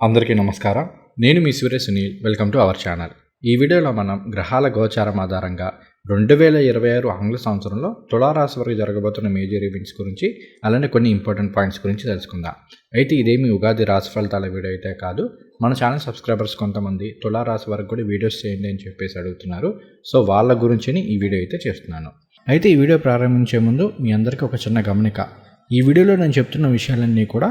అందరికీ నమస్కారం. నేను మీ Surya Sunil. Welcome to our channel. ఈ వీడియోలో మనం గ్రహాల గోచారం ఆధారంగా రెండు వేల ఇరవై ఆరు ఆంగ్ల సంవత్సరంలో తులారాశి వరకు జరగబోతున్న మేజర్ ఈవెంట్స్ గురించి అలానే కొన్ని ఇంపార్టెంట్ పాయింట్స్ గురించి తెలుసుకుందాం. అయితే ఇదేమి ఉగాది రాశి ఫలితాల వీడియో అయితే కాదు. మన ఛానల్ సబ్స్క్రైబర్స్ కొంతమంది తులారాశి వరకు కూడా వీడియోస్ చేయండి అని చెప్పేసి అడుగుతున్నారు. సో వాళ్ళ గురించి ఈ వీడియో అయితే చేస్తున్నాను. అయితే ఈ వీడియో ప్రారంభించే ముందు మీ అందరికీ ఒక చిన్న గమనిక. ఈ వీడియోలో నేను చెప్తున్న విషయాలన్నీ కూడా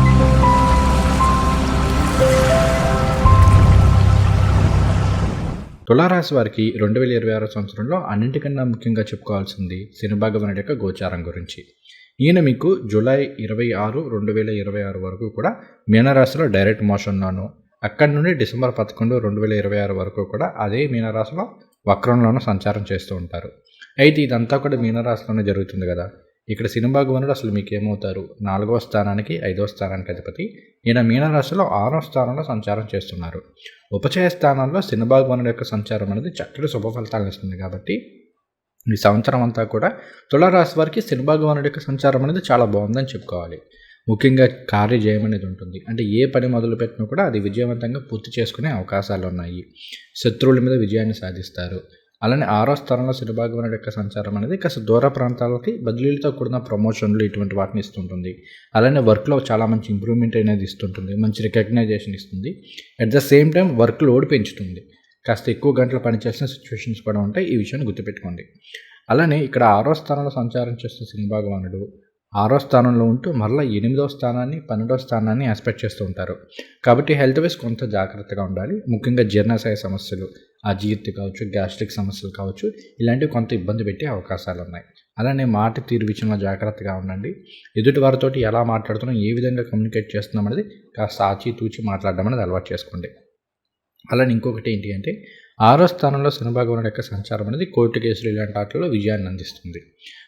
తులారాశి వారికి రెండు వేల ఇరవై ఆరో సంవత్సరంలో అన్నింటికన్నా ముఖ్యంగా చెప్పుకోవాల్సింది శనిభాగవనుడి యొక్క గోచారం గురించి. ఈయన మీకు జూలై ఇరవై ఆరు రెండు వేల ఇరవై ఆరు వరకు కూడా మీనరాశిలో డైరెక్ట్ మోషన్లోను అక్కడి నుండి డిసెంబర్ పదకొండు రెండు వేల ఇరవై ఆరు వరకు కూడా అదే మీనరాశిలో వక్రంలోనూ సంచారం చేస్తూ ఉంటారు. అయితే ఇదంతా కూడా మీనరాశిలోనే జరుగుతుంది కదా. ఇక్కడ సినిభాగవనుడు అసలు మీకు ఏమవుతారు నాలుగవ స్థానానికి ఐదవ స్థానానికి అధిపతి. ఈయన మీనరాశిలో ఆరో స్థానంలో సంచారం చేస్తున్నారు. ఉపచయ స్థానంలో సినిభాగవనుడు యొక్క సంచారం అనేది చక్కటి శుభ ఫలితాలను ఇస్తుంది కాబట్టి ఈ సంవత్సరం అంతా కూడా తులారాశి వారికి సినిభాగవనుడి యొక్క సంచారం అనేది చాలా బాగుందని చెప్పుకోవాలి. ముఖ్యంగా కార్యజయం అనేది ఉంటుంది. అంటే ఏ పని మొదలుపెట్టినా కూడా అది విజయవంతంగా పూర్తి చేసుకునే అవకాశాలు ఉన్నాయి. శత్రువుల మీద విజయాన్ని సాధిస్తారు. అలానే ఆరో స్థానంలో శనిభాగవనుడి యొక్క సంచారం అనేది కాస్త దూర ప్రాంతాలకి బదిలీలతో కూడిన ప్రమోషన్లు ఇటువంటి వాటిని ఇస్తుంటుంది. అలానే వర్క్లో చాలా మంచి ఇంప్రూవ్మెంట్ అనేది ఇస్తుంటుంది. మంచి రికగ్నైజేషన్ ఇస్తుంది. At the same time work load పెంచుతుంది. కాస్త ఎక్కువ గంటలు పనిచేసిన సిచ్యువేషన్స్ కూడా ఉంటాయి. ఈ విషయాన్ని గుర్తుపెట్టుకోండి. అలానే ఇక్కడ ఆరో స్థానంలో సంచారం చేస్తున్న శనిభాగవానుడు ఆరో స్థానంలో ఉంటూ మరలా ఎనిమిదో స్థానాన్ని పన్నెండో స్థానాన్ని ఎక్స్పెక్ట్ చేస్తూ ఉంటారు. కాబట్టి హెల్త్ వైస్ కొంత జాగ్రత్తగా ఉండాలి. ముఖ్యంగా జీర్ణాశయ సమస్యలు. అజీర్తి కావచ్చు గ్యాస్ట్రిక్ సమస్యలు కావచ్చు ఇలాంటివి కొంత ఇబ్బంది పెట్టే అవకాశాలు ఉన్నాయి. అలానే మాట తీరు విషయంలో జాగ్రత్తగా ఉండండి. ఎదుటి వారితోటి ఎలా మాట్లాడుతున్నాం ఏ విధంగా కమ్యూనికేట్ చేస్తున్నాం అనేది కాస్త ఆచితూచి మాట్లాడడం అనేది అలవాటు చేసుకోండి. అలానే ఇంకొకటి ఏంటి అంటే ఆరో స్థానంలో శనిభాగవనుడు యొక్క సంచారం అనేది కోర్టు కేసులు ఇలాంటి వాటిలో విజయాన్ని అందిస్తుంది.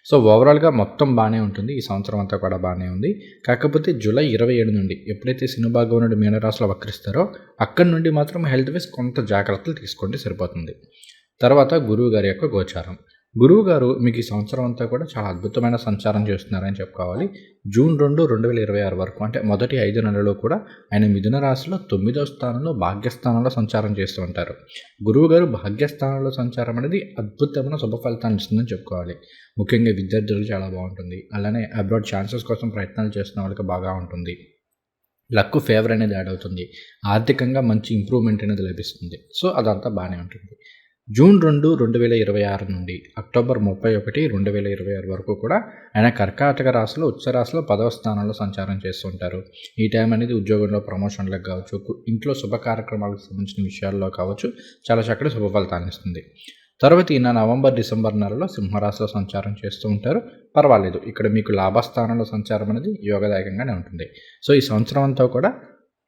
సో ఓవరాల్గా మొత్తం బాగానే ఉంటుంది. ఈ సంవత్సరం అంతా కూడా బాగానే ఉంది. కాకపోతే జూలై ఇరవై ఏడు నుండి ఎప్పుడైతే శనిభాగవనుడు మీనరాశిలో వక్రిస్తారో అక్కడి నుండి మాత్రం హెల్త్ వైస్ కొంత జాగ్రత్తలు తీసుకోండి సరిపోతుంది. తర్వాత గురువు గారి యొక్క గోచారం. గురువు గారు మీకు ఈ సంవత్సరం అంతా కూడా చాలా అద్భుతమైన సంచారం చేస్తున్నారని చెప్పుకోవాలి. జూన్ రెండు రెండు వేల ఇరవై ఆరు వరకు అంటే మొదటి ఐదు నెలల్లో కూడా ఆయన మిథున రాశిలో తొమ్మిదో స్థానంలో భాగ్యస్థానంలో సంచారం చేస్తూ ఉంటారు. గురువు గారు భాగ్యస్థానంలో సంచారం అనేది అద్భుతమైన శుభ ఫలితాన్ని ఇస్తుందని చెప్పుకోవాలి. ముఖ్యంగా విద్యార్థులకు చాలా బాగుంటుంది. అలానే అబ్రాడ్ ఛాన్సెస్ కోసం ప్రయత్నాలు చేస్తున్న వాళ్ళకి బాగా ఉంటుంది. లక్ ఫేవర్ అనేది యాడ్ అవుతుంది. ఆర్థికంగా మంచి ఇంప్రూవ్మెంట్ అనేది లభిస్తుంది. సో అదంతా బాగానే ఉంటుంది. జూన్ రెండు రెండు వేల ఇరవై ఆరు నుండి అక్టోబర్ ముప్పై ఒకటి రెండు వేల ఇరవై ఆరు వరకు కూడా ఆయన కర్కాటక రాశిలో ఉచ్చ రాశిలో పదవ స్థానంలో సంచారం చేస్తుంటారు ఈ టైం అనేది ఉద్యోగంలో ప్రమోషన్లకు కావచ్చు ఇంట్లో శుభ కార్యక్రమాలకు సంబంధించిన విషయాల్లో కావచ్చు చాలా చక్కటి శుభ ఫలితాన్ని ఇస్తుంది. తర్వాత ఈయన నవంబర్ డిసెంబర్ నెలలో సింహరాశిలో సంచారం చేస్తూ ఉంటారు. పర్వాలేదు ఇక్కడ మీకు లాభస్థానంలో సంచారం అనేది యోగదాయకంగానే ఉంటుంది. సో ఈ సంవత్సరం అంతా కూడా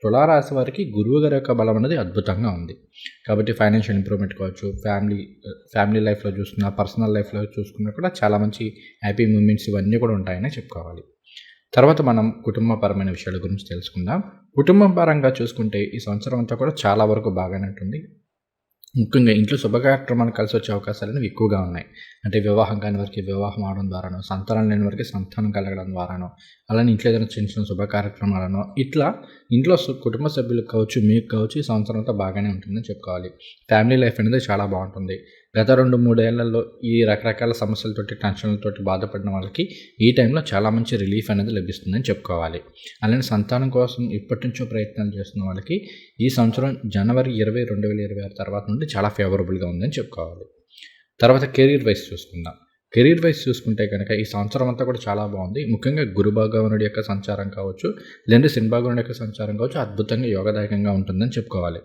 తులారాశి వారికి గురువు గారి యొక్క బలం అనేది అద్భుతంగా ఉంది. కాబట్టి ఫైనాన్షియల్ ఇంప్రూవ్మెంట్ కావచ్చు ఫ్యామిలీ ఫ్యామిలీ లైఫ్లో చూసుకున్న పర్సనల్ లైఫ్లో చూసుకున్నా కూడా చాలా మంచి హ్యాపీ మూమెంట్స్ ఇవన్నీ కూడా ఉంటాయని చెప్పుకోవాలి. తర్వాత మనం కుటుంబపరమైన విషయాల గురించి తెలుసుకుందాం. కుటుంబం పరంగా చూసుకుంటే ఈ సంవత్సరం అంతా కూడా చాలా వరకు బాగానే ఉంటుంది. ముఖ్యంగా ఇంట్లో శుభకార్యక్రమాలు కలిసి వచ్చే అవకాశాలు అనేవి ఎక్కువగా ఉన్నాయి. అంటే వివాహం కాని వారికి వివాహం అవడం ద్వారానో సంతానం లేని వారికి సంతానం కలగడం ద్వారానో అలానే ఇంట్లో ఏదైనా చిన్న చిన్న శుభకార్యక్రమాలను ఇట్లా ఇంట్లో కుటుంబ సభ్యులకు కావచ్చు మీకు కావచ్చు ఈ సంవత్సరం అంతా బాగానే ఉంటుందని చెప్పుకోవాలి. ఫ్యామిలీ లైఫ్ అనేది చాలా బాగుంటుంది. గత రెండు మూడేళ్ళలో ఈ రకరకాల సమస్యలతోటి టెన్షన్లతోటి బాధపడిన వాళ్ళకి ఈ టైంలో చాలా మంచి రిలీఫ్ అనేది లభిస్తుందని చెప్పుకోవాలి. అలానే సంతానం కోసం ఇప్పటి నుంచో ప్రయత్నాలు చేస్తున్న వాళ్ళకి ఈ సంవత్సరం జనవరి ఇరవై రెండు వేల ఇరవై ఆరు తర్వాత నుండి చాలా ఫేవరబుల్గా ఉందని చెప్పుకోవాలి. తర్వాత కెరీర్ వైస్ చూసుకుందాం. కెరీర్ వైజ్ చూసుకుంటే కనుక ఈ సంవత్సరం అంతా కూడా చాలా బాగుంది. ముఖ్యంగా గురు భగవానుడి యొక్క సంచారం కావచ్చు లేదంటే శని యొక్క సంచారం కావచ్చు అద్భుతంగా యోగదాయకంగా ఉంటుందని చెప్పుకోవాలి.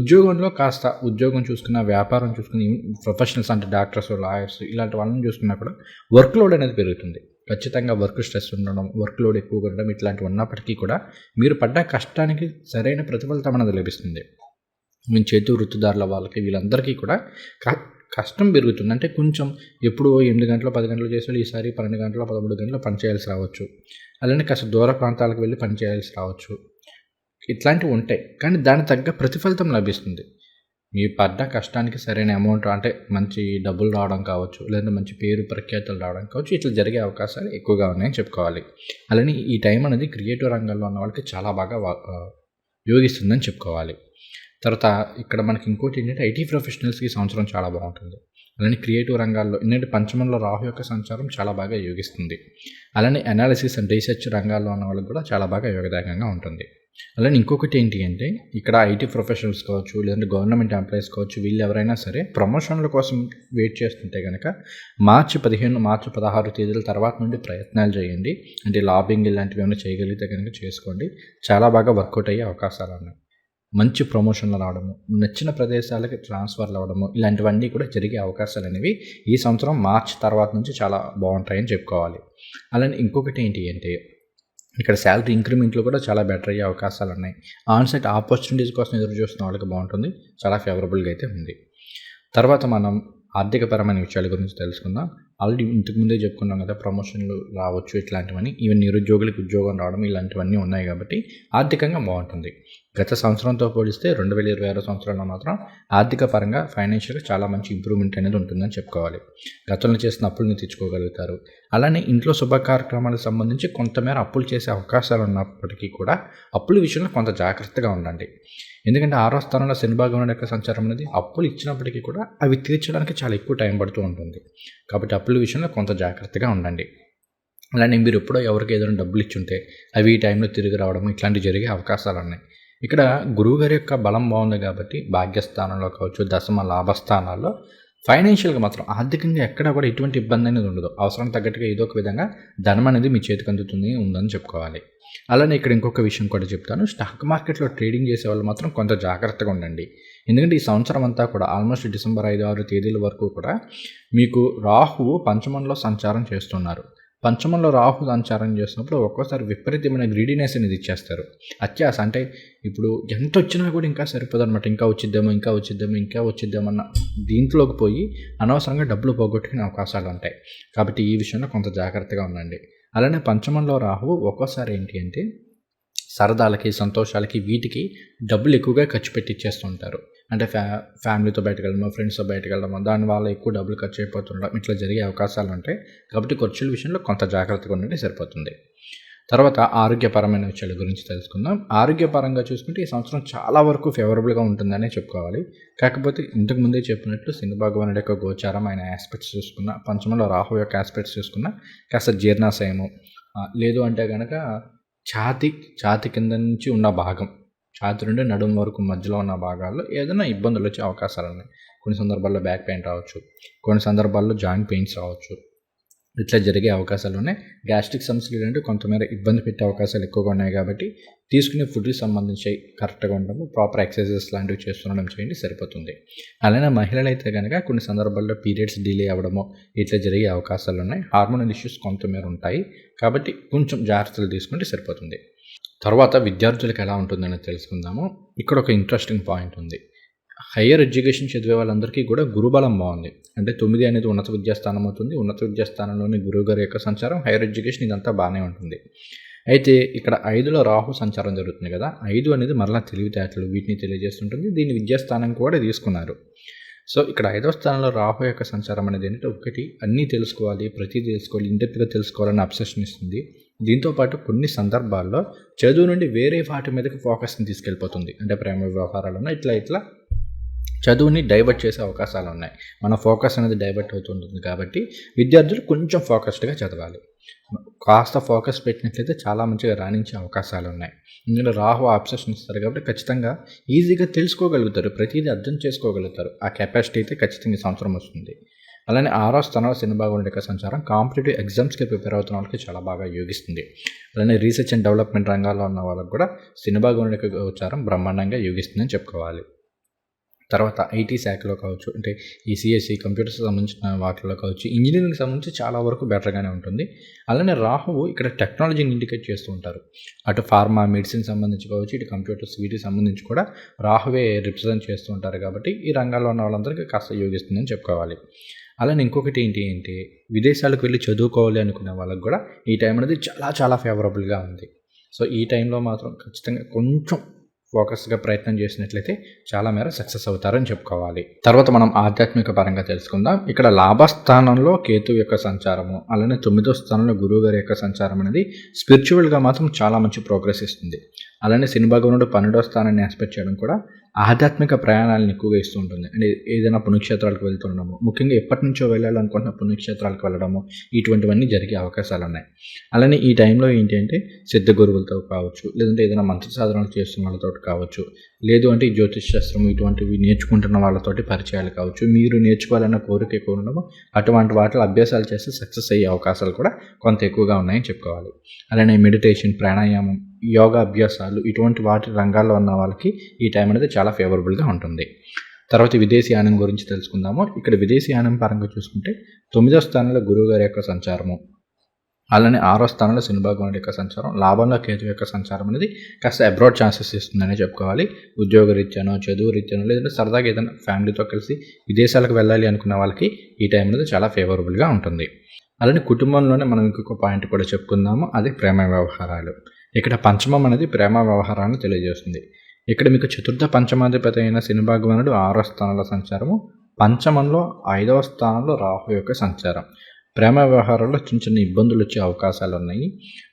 ఉద్యోగంలో కాస్త ఉద్యోగం చూసుకున్న వ్యాపారం చూసుకున్న ప్రొఫెషనల్స్ అంటే డాక్టర్స్ లాయర్స్ ఇలాంటి వాళ్ళని చూసుకున్నా కూడా వర్క్ లోడ్ అనేది పెరుగుతుంది. ఖచ్చితంగా వర్క్ స్ట్రెస్ ఉండడం వర్క్ లోడ్ ఎక్కువగా ఉండడం ఇట్లాంటివి ఉన్నప్పటికీ కూడా మీరు పడ్డ కష్టానికి సరైన ప్రతిఫలితం అనేది లభిస్తుంది. మేము చేతి వృత్తిదారుల వాళ్ళకి వీళ్ళందరికీ కూడా కష్టం పెరుగుతుంది. అంటే కొంచెం ఎప్పుడు ఎనిమిది గంటలు పది గంటలు చేసాడు ఈసారి పన్నెండు గంటలు పదమూడు గంటలు పని చేయాల్సి రావచ్చు. అలానే కాస్త దూర ప్రాంతాలకు వెళ్ళి పని చేయాల్సి రావచ్చు. ఇట్లాంటివి ఉంటాయి. కానీ దాని తగ్గ ప్రతిఫలితం లభిస్తుంది. మీ పడ్డ కష్టానికి సరైన అమౌంట్ అంటే మంచి డబ్బులు రావడం కావచ్చు లేదంటే మంచి పేరు ప్రఖ్యాతులు రావడం కావచ్చు ఇట్లా జరిగే అవకాశాలు ఎక్కువగా ఉన్నాయని చెప్పుకోవాలి. అలానే ఈ టైం అనేది క్రియేటివ్ రంగంలో ఉన్న వాళ్ళకి చాలా బాగా యోగిస్తుందని చెప్పుకోవాలి. తర్వాత ఇక్కడ మనకి ఇంకోటి ఏంటంటే ఐటీ ప్రొఫెషనల్స్కి సంవత్సరం చాలా బాగుంటుంది. అలానే క్రియేటివ్ రంగాల్లో ఎందుకంటే పంచమంలో రాహు యొక్క సంచారం చాలా బాగా యోగిస్తుంది. అలానే అనాలిసిస్ అండ్ రీసెర్చ్ రంగాల్లో ఉన్న వాళ్ళకి కూడా చాలా బాగా యోగదాయకంగా ఉంటుంది. అలానే ఇంకొకటి ఏంటి అంటే ఇక్కడ ఐటీ ప్రొఫెషనల్స్ కావచ్చు లేదంటే గవర్నమెంట్ ఎంప్లాయీస్ కావచ్చు వీళ్ళు ఎవరైనా సరే ప్రమోషన్ల కోసం వెయిట్ చేస్తుంటే కనుక మార్చి పదిహేను మార్చి పదహారు తేదీల తర్వాత నుండి ప్రయత్నాలు చేయండి. అంటే లాబింగ్ ఇలాంటివి ఏమైనా చేయగలిగితే కనుక చేసుకోండి. చాలా బాగా వర్కౌట్ అయ్యే అవకాశాలు ఉన్నాయి. మంచి ప్రమోషన్లు రావడము నచ్చిన ప్రదేశాలకి ట్రాన్స్ఫర్లు అవ్వడము ఇలాంటివన్నీ కూడా జరిగే అవకాశాలు అనేవి ఈ సంవత్సరం మార్చ్ తర్వాత నుంచి చాలా బాగుంటాయని చెప్పుకోవాలి. అలానే ఇంకొకటి ఏంటి అంటే ఇక్కడ శాలరీ ఇంక్రిమెంట్లు కూడా చాలా బెటర్ అయ్యే అవకాశాలు ఉన్నాయి. ఆన్సైట్ ఆపర్చునిటీస్ కోసం ఎదురు చూస్తున్న వాళ్ళకి బాగుంటుంది చాలా ఫేవరబుల్గా అయితే ఉంది. తర్వాత మనం ఆర్థికపరమైన విషయాల గురించి తెలుసుకుందాం. ఆల్రెడీ ఇంతకుముందే చెప్పుకున్నాం కదా ప్రమోషన్లు రావచ్చు ఇట్లాంటివన్నీ. ఈవెన్ నిరుద్యోగులకు ఉద్యోగం రావడం ఇలాంటివన్నీ ఉన్నాయి కాబట్టి ఆర్థికంగా బాగుంటుంది. గత సంవత్సరంతో పోలిస్తే రెండు వేల ఇరవై ఆరో సంవత్సరంలో మాత్రం ఆర్థిక పరంగా ఫైనాన్షియల్గా చాలా మంచి ఇంప్రూవ్మెంట్ అనేది ఉంటుందని చెప్పుకోవాలి. గతంలో చేసిన అప్పులను తెచ్చుకోగలుగుతారు అలానే ఇంట్లో శుభకార్యక్రమాలకు సంబంధించి కొంతమేర అప్పులు చేసే అవకాశాలు ఉన్నప్పటికీ కూడా అప్పుల విషయంలో కొంత జాగ్రత్తగా ఉండండి. ఎందుకంటే ఆరో స్థానంలో శనిభాగం యొక్క సంచారం అనేది అప్పులు ఇచ్చినప్పటికీ కూడా అవి తీర్చడానికి చాలా ఎక్కువ టైం పడుతూ ఉంటుంది. కాబట్టి అప్పుల విషయంలో కొంత జాగ్రత్తగా ఉండండి. అలానే మీరు ఎప్పుడో ఎవరికి ఏదైనా డబ్బులు ఇచ్చుంటే అవి ఈ టైంలో తిరిగి రావడం ఇట్లాంటివి జరిగే అవకాశాలు ఉన్నాయి. ఇక్కడ గురువు గారి యొక్క బలం బాగుంది కాబట్టి భాగ్యస్థానంలో కావచ్చు దశమ లాభస్థానాల్లో ఫైనాన్షియల్గా మాత్రం ఆర్థికంగా ఎక్కడా కూడా ఎటువంటి ఇబ్బంది అనేది ఉండదు. అవసరం తగ్గట్టుగా ఏదో ఒక విధంగా ధనం అనేది మీ చేతికి అందుతుంది ఉందని చెప్పుకోవాలి. అలానే ఇక్కడ ఇంకొక విషయం కూడా చెప్తాను. స్టాక్ మార్కెట్లో ట్రేడింగ్ చేసే వాళ్ళు మాత్రం కొంత జాగ్రత్తగా ఉండండి. ఎందుకంటే ఈ సంవత్సరం అంతా కూడా ఆల్మోస్ట్ డిసెంబర్ ఐదు ఆరు తేదీల వరకు కూడా మీకు రాహువు పంచమంలో సంచారం చేస్తున్నారు. పంచమంలో రాహు సంచారం చేసినప్పుడు ఒక్కోసారి విపరీతమైన గ్రీడీనెస్ అనేది ఇచ్చేస్తారు. అత్యాస అంటే ఇప్పుడు ఎంత వచ్చినా కూడా ఇంకా సరిపోదు అనమాట ఇంకా వచ్చిద్దామో ఇంకా వచ్చిద్దామో ఇంకా వచ్చిద్దామన్న దీంట్లోకి పోయి అనవసరంగా డబ్బులు పోగొట్టుకునే అవకాశాలు ఉంటాయి. కాబట్టి ఈ విషయంలో కొంత జాగ్రత్తగా ఉండండి. అలానే పంచమంలో రాహువు ఒక్కోసారి ఏంటి అంటే సరదాలకి సంతోషాలకి వీటికి డబ్బులు ఎక్కువగా ఖర్చు పెట్టిచ్చేస్తుంటారు. అంటే ఫ్యా ఫ్యామిలీతో బయటకు వెళ్ళడము ఫ్రెండ్స్తో బయటకు వెళ్ళడము దానివల్ల ఎక్కువ డబ్బులు ఖర్చు అయిపోతుండడం ఇట్లా జరిగే అవకాశాలు ఉంటాయి కాబట్టి ఖర్చుల విషయంలో కొంత జాగ్రత్తగా ఉండండి సరిపోతుంది. తర్వాత ఆరోగ్యపరమైన విషయాల గురించి తెలుసుకుందాం. ఆరోగ్యపరంగా చూసుకుంటే ఈ సంవత్సరం చాలా వరకు ఫేవరబుల్గా ఉంటుందనే చెప్పుకోవాలి. కాకపోతే ఇంతకు ముందే చెప్పినట్లు సింధు భగవానుడి యొక్క గోచారం ఆయన ఆస్పెక్ట్స్ చూసుకున్న పంచమంలో రాహు యొక్క ఆస్పెక్ట్స్ చూసుకున్న కాస్త జీర్ణాశయము. లేదు అంటే కనుక ఛాతి ఛాతి కింద నుంచి ఉన్న భాగం. ఛాతి నుండి నడుము వరకు మధ్యలో ఉన్న భాగాల్లో ఏదైనా ఇబ్బందులు వచ్చే అవకాశాలు ఉన్నాయి. కొన్ని సందర్భాల్లో బ్యాక్ పెయిన్ రావచ్చు. కొన్ని సందర్భాల్లో జాయింట్ పెయిన్స్ రావచ్చు. ఇట్లా జరిగే అవకాశాలు ఉన్నాయి గ్యాస్ట్రిక్ సమస్యలు ఏంటంటే కొంతమేర ఇబ్బంది పెట్టే అవకాశాలు ఎక్కువగా ఉన్నాయి కాబట్టి తీసుకునే ఫుడ్కి సంబంధించి కరెక్ట్గా ఉండము ప్రాపర్ ఎక్సర్సైజెస్ లాంటివి చేస్తుండడం చేయండి సరిపోతుంది. అలానే మహిళలు అయితే కనుక కొన్ని సందర్భాల్లో పీరియడ్స్ డిలే అవ్వడము ఇట్లా జరిగే అవకాశాలు ఉన్నాయి హార్మోనల్ ఇష్యూస్ కొంతమేర ఉంటాయి కాబట్టి కొంచెం జాగ్రత్తలు తీసుకుంటే సరిపోతుంది. తర్వాత విద్యార్థులకు ఎలా ఉంటుందని తెలుసుకుందాము. ఇక్కడ ఒక ఇంట్రెస్టింగ్ పాయింట్ ఉంది. హయ్యర్ ఎడ్యుకేషన్ చదివే వాళ్ళందరికీ కూడా గురుబలం బాగుంది. అంటే తొమ్మిది అనేది ఉన్నత విద్యాస్థానం అవుతుంది. ఉన్నత విద్యాస్థానంలోని గురువు గారి యొక్క సంచారం హైయర్ ఎడ్యుకేషన్ ఇదంతా బాగానే ఉంటుంది. అయితే ఇక్కడ ఐదులో రాహు సంచారం జరుగుతుంది కదా. ఐదు అనేది మరలా తెలివితేటలు వీటిని తెలియజేస్తుంటుంది. దీని విద్యాస్థానం కూడా తీసుకున్నారు. సో ఇక్కడ ఐదవ స్థానంలో రాహు యొక్క సంచారం అనేది ఏంటంటే ఒకటి అన్నీ తెలుసుకోవాలి ప్రతి తెలుసుకోవాలి ఇండెప్త్గా తెలుసుకోవాలని అబ్సెషన్ ఇస్తుంది. దీంతోపాటు కొన్ని సందర్భాల్లో చదువు నుండి వేరే వాటి మీదకి ఫోకస్ని తీసుకెళ్ళిపోతుంది. అంటే ప్రేమ వ్యవహారాలను ఇట్లా ఇట్లా చదువుని డైవర్ట్ చేసే అవకాశాలు ఉన్నాయి. మన ఫోకస్ అనేది డైవర్ట్ అవుతుంటుంది కాబట్టి విద్యార్థులు కొంచెం ఫోకస్డ్గా చదవాలి. కాస్త ఫోకస్ పెట్టినట్లయితే చాలా మంచిగా రాణించే అవకాశాలు ఉన్నాయి. ఎందుకంటే రాహు ఆప్షన్స్ ఇస్తారు కాబట్టి ఖచ్చితంగా ఈజీగా తెలుసుకోగలుగుతారు. ప్రతిదీ అర్థం చేసుకోగలుగుతారు. ఆ కెపాసిటీ అయితే ఖచ్చితంగా సంవత్సరం వస్తుంది. అలానే ఆరో స్థానంలో సినిమా యొక్క సంచారం కాంపిటేటివ్ ఎగ్జామ్స్కి ప్రిపేర్ అవుతున్న వాళ్ళకి చాలా బాగా యోగిస్తుంది. అలానే రీసెర్చ్ అండ్ డెవలప్మెంట్ రంగాల్లో ఉన్న వాళ్ళకి కూడా సినిమా యొక్క గోచారం బ్రహ్మాండంగా యోగిస్తుందని చెప్పుకోవాలి. తర్వాత ఐటీ శాఖలో కావచ్చు అంటే ఈ సిఎస్సి కంప్యూటర్స్ సంబంధించిన వాటిలో కావచ్చు ఇంజనీరింగ్ సంబంధించి చాలా వరకు బెటర్గానే ఉంటుంది. అలానే రాహువు ఇక్కడ టెక్నాలజీని ఇండికేట్ చేస్తూ ఉంటారు. అటు ఫార్మా మెడిసిన్ సంబంధించి కావచ్చు ఇటు కంప్యూటర్స్ వీటికి సంబంధించి కూడా రాహువే రిప్రజెంట్ చేస్తూ ఉంటారు కాబట్టి ఈ రంగాల్లో ఉన్న వాళ్ళందరికీ కాస్త యోగిస్తుందని చెప్పుకోవాలి. అలానే ఇంకొకటి ఏంటి అంటే విదేశాలకు వెళ్ళి చదువుకోవాలి అనుకునే వాళ్ళకి కూడా ఈ టైం అనేది చాలా చాలా ఫేవరబుల్గా ఉంది. సో ఈ టైంలో మాత్రం ఖచ్చితంగా కొంచెం ఫోకస్గా ప్రయత్నం చేసినట్లయితే చాలా మేర సక్సెస్ అవుతారని చెప్పుకోవాలి. తర్వాత మనం ఆధ్యాత్మిక పరంగా తెలుసుకుందాం. ఇక్కడ లాభస్థానంలో కేతు యొక్క సంచారము అలానే తొమ్మిదో స్థానంలో గురువు గారి యొక్క సంచారం అనేది స్పిరిచువల్గా మాత్రం చాలా మంచి ప్రోగ్రెస్ ఇస్తుంది. అలానే శని భగవానుడు పన్నెండో స్థానాన్ని ఆస్పెక్ట్ చేయడం కూడా ఆధ్యాత్మిక ప్రయాణాలను ఎక్కువగా ఇస్తూ ఉంటుంది. అంటే ఏదైనా పుణ్యక్షేత్రాలకు వెళ్తుండడము ముఖ్యంగా ఎప్పటి నుంచో వెళ్ళాలనుకుంటున్న పుణ్యక్షేత్రాలకు వెళ్ళడము ఇటువంటివన్నీ జరిగే అవకాశాలు ఉన్నాయి. అలానే ఈ టైంలో ఏంటి అంటే సిద్ధ గురువులతో కావచ్చు లేదంటే ఏదైనా మంత్ర సాధనలు చేస్తున్న వాళ్ళతో కావచ్చు లేదు అంటే జ్యోతిష్ శాస్త్రం ఇటువంటివి నేర్చుకుంటున్న వాళ్ళతోటి పరిచయాలు కావచ్చు మీరు నేర్చుకోవాలన్న కోరిక ఎక్కువ ఉండడం అటువంటి వాటిలో అభ్యాసాలు చేస్తే సక్సెస్ అయ్యే అవకాశాలు కూడా కొంత ఎక్కువగా ఉన్నాయని చెప్పుకోవాలి. అలానే మెడిటేషన్ ప్రాణాయామం యోగా అభ్యాసాలు ఇటువంటి వాటి రంగాల్లో ఉన్న వాళ్ళకి ఈ టైం అనేది చాలా ఫేవరబుల్గా ఉంటుంది. తర్వాత విదేశీ యానం గురించి తెలుసుకుందాము. ఇక్కడ విదేశీ యానం పరంగా చూసుకుంటే తొమ్మిదో స్థానంలో గురువు గారి యొక్క సంచారము. అలానే ఆరో స్థానంలో శని యొక్క సంచారం. లాభంలో కేతు యొక్క సంచారం అనేది కాస్త అబ్రాడ్ ఛాన్సెస్ ఇస్తుందనే చెప్పుకోవాలి. ఉద్యోగ రీత్యానో చదువు రీత్యానో లేదంటే సరదాగా ఏదైనా ఫ్యామిలీతో కలిసి విదేశాలకు వెళ్ళాలి అనుకున్న వాళ్ళకి ఈ టైం అనేది చాలా ఫేవరబుల్గా ఉంటుంది. అలానే కుటుంబంలోనే మనం ఇంకొక పాయింట్ కూడా చెప్పుకుందాము. అది ప్రేమ వ్యవహారాలు. ఇక్కడ పంచమం అనేది ప్రేమ వ్యవహారాన్ని తెలియజేస్తుంది. ఇక్కడ మీకు చతుర్థ పంచమాధిపతి అయిన శనిభాగవానుడు ఆరో స్థానంలో సంచారము. పంచమంలో ఐదవ స్థానంలో రాహు యొక్క సంచారం. ప్రేమ వ్యవహారాల్లో చిన్న చిన్న ఇబ్బందులు వచ్చే అవకాశాలు ఉన్నాయి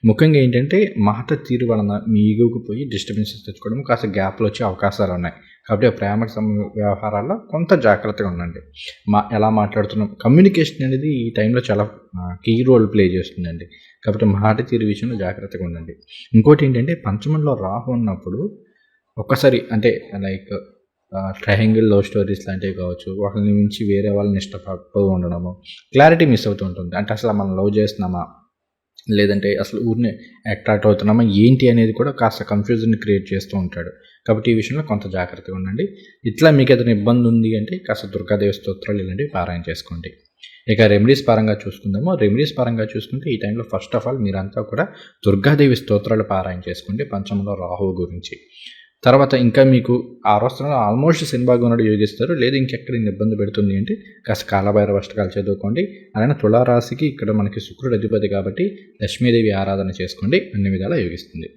ముఖ్యంగా ఏంటంటే మాట తీరు వలన మీ ఈగోకు పోయి డిస్టర్బెన్సెస్ తెచ్చుకోవడం కాస్త గ్యాప్లు వచ్చే అవకాశాలు ఉన్నాయి కాబట్టి ఆ ప్రేమ వ్యవహారాల్లో కొంత జాగ్రత్తగా ఉండండి. మా ఎలా మాట్లాడుతున్నాం కమ్యూనికేషన్ అనేది ఈ టైంలో చాలా కీ రోల్ ప్లే చేస్తుందండి. కాబట్టి మాట తీరు విషయంలో జాగ్రత్తగా ఉండండి. ఇంకోటి ఏంటంటే పంచమంలో రాహు ఉన్నప్పుడు ఒక్కసారి అంటే లైక్ ట్రయాంగిల్ లవ్ స్టోరీస్ లాంటివి కావచ్చు ఒకరిని మించి వేరే వాళ్ళని ఇష్టపడుతూ ఉండడము క్లారిటీ మిస్ అవుతూ ఉంటుంది. అంటే అసలు మనం లవ్ చేస్తున్నామా? లేదంటే అసలు ఊరిని అట్రాక్ట్ అవుతున్నామా ఏంటి అనేది కూడా కాస్త కన్ఫ్యూజన్ క్రియేట్ చేస్తూ ఉంటాడు. కాబట్టి ఈ విషయంలో కొంత జాగ్రత్తగా ఉండండి. ఇట్లా మీకు ఏదైనా ఇబ్బంది ఉంది అంటే కాస్త దుర్గాదేవి స్తోత్రాలు ఇలాంటివి పారాయణ చేసుకోండి. ఇక రెమెడీస్ పరంగా చూసుకుందాము. రెమెడీస్ పరంగా చూసుకుంటే ఈ టైంలో ఫస్ట్ ఆఫ్ ఆల్ మీరంతా కూడా దుర్గాదేవి స్తోత్రాలు పారాయణ చేసుకోండి. పంచమంలో రాహువు గురించి. తర్వాత ఇంకా మీకు ఆ వస్త్రంలో ఆల్మోస్ట్ సినిమా ఉన్నాడు యోగిస్తారు. లేదు ఇంకెక్కడ ఇబ్బంది పెడుతుంది అంటే కాస్త కాలభైరవ అష్టకాలు చదువుకోండి. అలానే తులారాశికి ఇక్కడ మనకి శుక్రుడు అధిపతి కాబట్టి లక్ష్మీదేవి ఆరాధన చేసుకోండి. అన్ని విధాలా యోగిస్తుంది.